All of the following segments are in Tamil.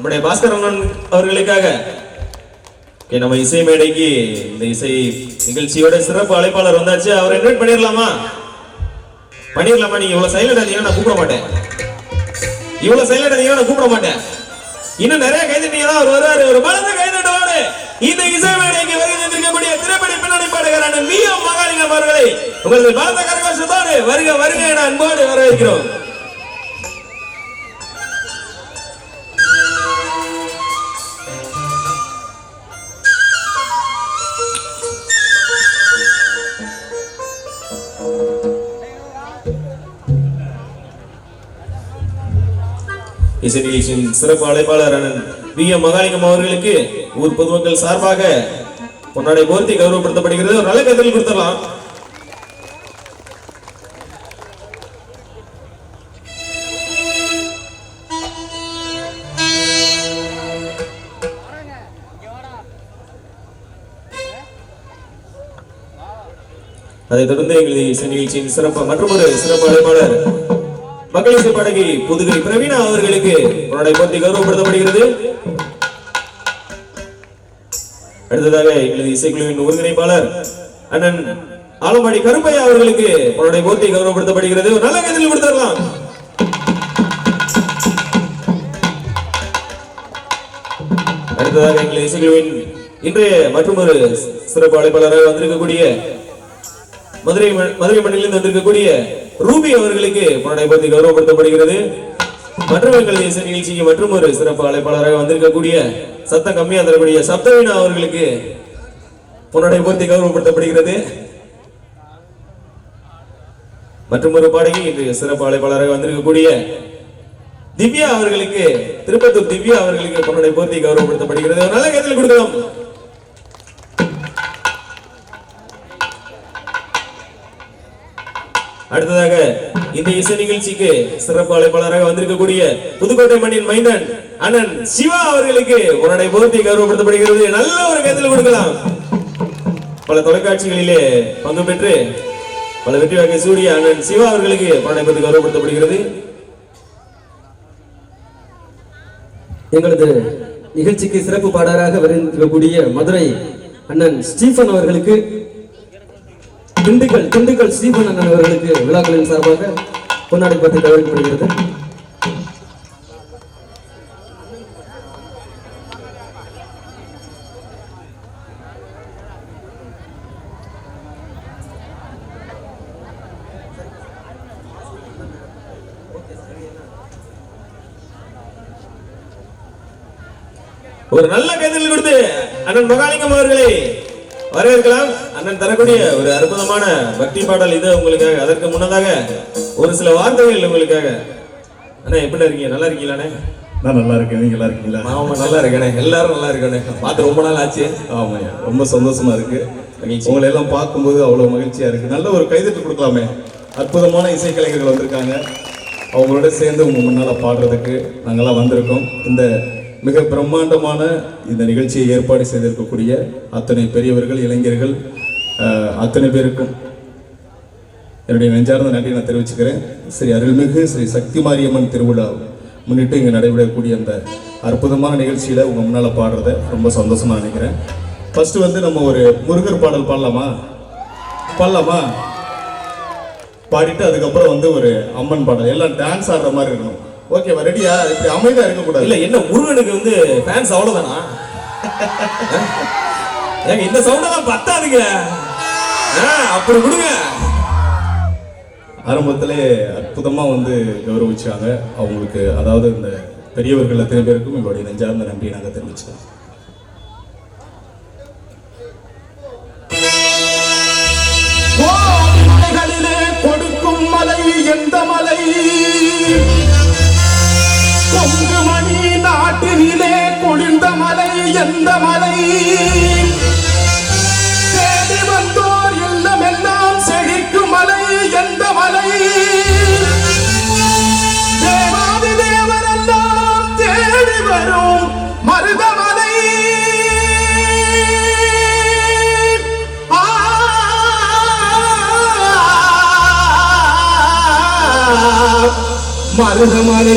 நம்முடைய பாஸ்கர் அண்ணன் அவர்களுக்காக. நம்ம இசை மேடைக்கு இந்த இசை நிகழ்ச்சியோட சிறப்பு அழைப்பாளர் வந்தாச்சு. அவரை இன்வைட் பண்ணிடலாமா பண்ணிடலாமா நீங்க இவ்வளவு சைலண்ட் ஆனீங்கன்னா நான் கூப்பிட மாட்டேன். இவ்வளவு சைலண்ட் ஆனீங்கன்னா நான் கூப்பிட மாட்டேன். இன்னும் நிறைய கைதட்டிங்கன்னா அவர் வருவாரு. ஒரு பலத்த கைதட்டோடு இந்த இசை மேடைக்கு வருகை தந்திருக்கக்கூடிய திரைப்பட பின்னணி பாடகரான வி மகாலிங்கம் அவர்களை உங்களது பலத்த கரகோஷத்தோடு வருக வருக என அன்போடு வரவேற்கிறோம். இசை நிகழ்ச்சியின் சிறப்பு அழைப்பாளர் அண்ணன் வி எம் மகாலிங்கம் அவர்களுக்கு ஊர் பொதுமக்கள் சார்பாக பொன்னாடை போர்த்தி கௌரவப்படுத்தப்படுகிறது. ஒரு நல்ல கருத்தில் கொடுத்துடலாம். அதைத் தொடர்ந்து எங்களது இசை நிகழ்ச்சியின் சிறப்பு மற்றொரு சிறப்பு அழைப்பாளர் மக்களிசை பாடகி புதுகை பிரவீனா அவர்களுக்கு உன்னுடைய போட்டி கௌரவப்படுத்தப்படுகிறது. அடுத்ததாக எங்களது இசைக்குழுவின் ஒருங்கிணைப்பாளர் அண்ணன் ஆலம்பாடி கருப்பையா அவர்களுக்கு உன்னுடைய போட்டி கௌரவப்படுத்தப்படுகிறது. ஒரு நல்ல கைதில் கொடுத்துடலாம் அடுத்ததாக எங்களது இசைக்குழுவின் இன்றைய மற்றொரு சிறப்பு அழைப்பாளராக வந்திருக்கக்கூடிய மதுரை மதுரை மண்ணிலிருந்து வந்திருக்கக்கூடிய ரூபி அவர்களுக்கு பொன்னாடை பத்தி கௌரவப்படுத்தப்படுகிறது. மற்றும் இசை நிகழ்ச்சிக்கு மற்றும் ஒரு சிறப்பு அழைப்பாளராக வந்திருக்கக்கூடிய சத்தம் கம்மியா தரக்கூடிய சப்தவீணா அவர்களுக்கு பொன்னாடை போர்த்தி கௌரவப்படுத்தப்படுகிறது. மற்றும் ஒரு பாடகி இன்று சிறப்பு அழைப்பாளராக வந்திருக்கக்கூடிய திவ்யா அவர்களுக்கு திருப்பத்தூர் திவ்யா அவர்களுக்கு பொன்னாடை போர்த்தி கௌரவப்படுத்தப்படுகிறது. நல்ல கைத்தில் கொடுக்கலாம். அடுத்ததாக இந்த இசை நிகழ்ச்சிக்கு சிறப்பு அழைப்பாளராக வந்திருக்கக்கூடிய புதுக்கோட்டை மண்ணின் மைந்தன் அண்ணன் சிவா அவர்களுக்கு உன்னுடைய போர்த்தி கௌரவப்படுத்தப்படுகிறது. நல்ல ஒரு கைத்தில் கொடுக்கலாம். பல தொலைக்காட்சிகளிலே பங்கு பெற்று பல வெற்றி வகை சூடிய அண்ணன் சிவா அவர்களுக்கு உன்னுடைய போர்த்தி கௌரவப்படுத்தப்படுகிறது. எங்களது நிகழ்ச்சிக்கு சிறப்பு பாடகராக வருகின்றக்கூடிய மதுரை அண்ணன் ஸ்டீஃபன் அவர்களுக்கு திண்டுக்கல் திண்டுக்கல் ஸ்டீஃபன் அவர்களுக்கு விழாக்களின் சார்பாக கொண்டாடி பற்றி கவனிக்கப்படுகிறது ஒரு நல்ல கைதல் கொடுத்து அண்ணன் மகாலிங்கம் அவர்களை வரவேற்கலாம். அண்ணன் தரக்கூடிய ஒரு அற்புதமான பக்தி பாடல் இது உங்களுக்காக. அதற்கு முன்னதாக ஒரு சில வார்த்தைகள் உங்களுக்காக. அண்ணா எப்படி இருக்கீங்க? நல்லா இருக்கீங்களாண்ணே நான் நல்லா இருக்கேன். நீங்க நல்லா இருக்கீங்களா? ஆமா நல்லா இருக்கேனே எல்லாரும் நல்லா இருக்கேனே பார்த்து ரொம்ப நாள் ஆச்சு. ஆமாய்யா. ரொம்ப சந்தோஷமா இருக்கு. உங்களை எல்லாம் பார்க்கும்போது அவ்வளவு மகிழ்ச்சியா இருக்கு. நல்ல ஒரு கைதட்டு கொடுக்கலாமே. அற்புதமான இசைக்கலைஞர்கள் வந்திருக்காங்க. அவங்களோட சேர்ந்து உங்க முன்னால பாடுறதுக்கு நாங்கெல்லாம் வந்திருக்கோம். இந்த மிக பிரம்மாண்டமான இந்த நிகழ்ச்சியை ஏற்பாடு செய்திருக்கக்கூடிய அத்தனை பெரியவர்கள் இளைஞர்கள் அத்தனை பேருக்கும் என்னுடைய நெஞ்சார்ந்த நன்றி நான் தெரிவிச்சுக்கிறேன். ஸ்ரீ அருள்மிகு ஸ்ரீ சக்தி மாரியம்மன் திருவிழா முன்னிட்டு இங்கே நடைபெறக்கூடிய அந்த அற்புதமான நிகழ்ச்சியில் உங்கள் முன்னால் பாடுறத ரொம்ப சந்தோஷமாக நினைக்கிறேன். ஃபஸ்ட்டு வந்து நம்ம ஒரு முருகர் பாடல் பாடலாமா? பாடலாமா? பாடிட்டு அதுக்கப்புறம் வந்து ஒரு அம்மன் பாடல். எல்லாம் டான்ஸ் ஆடுற மாதிரி இருக்கணும். ஓகேவா ரெடியா இப்படி அமைதியாக இருக்கக்கூடாது. இல்ல என்ன முருகனுக்கு வந்து ஃபேன்ஸ் அவ்வளவுதானா? ஏங்க இந்த சவுண்டெல்லாம் பத்தாதுங்க. ஆ, அப்படி விடுங்க. ஆரம்பத்திலே அற்புதமா வந்து கௌரவிச்சாங்க. அவங்களுக்கு அதாவது இந்த பெரியவர்கள் அத்தனை பேருக்கும் எங்களுடைய நெஞ்சார்ந்த நன்றியை நாங்கள் மலைகளிலே கொடுக்கும் மலை எந்த மலை? கொங்கு மணி நாட்டினிலே குளிர்ந்த மலை எந்த மலை தேடி வந்தோர் இல்லம் எல்லாம் செழிக்கும் மலை எந்த மலை தேவாதி தேவரெல்லாம் தேடி வரும் மருதமலை மருதமலை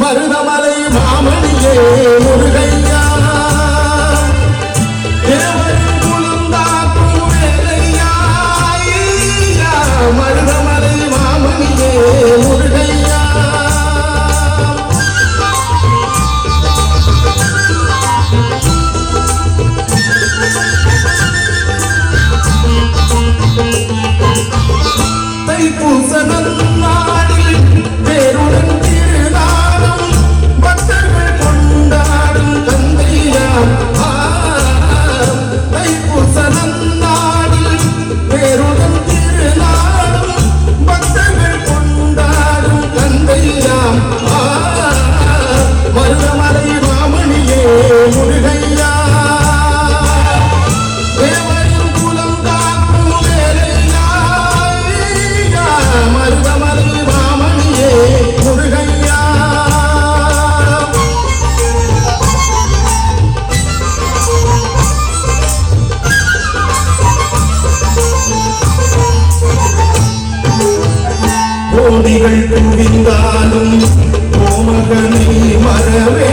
மருதமலை மாமணியே. குவிந்தாலும் கோமகனை மறவே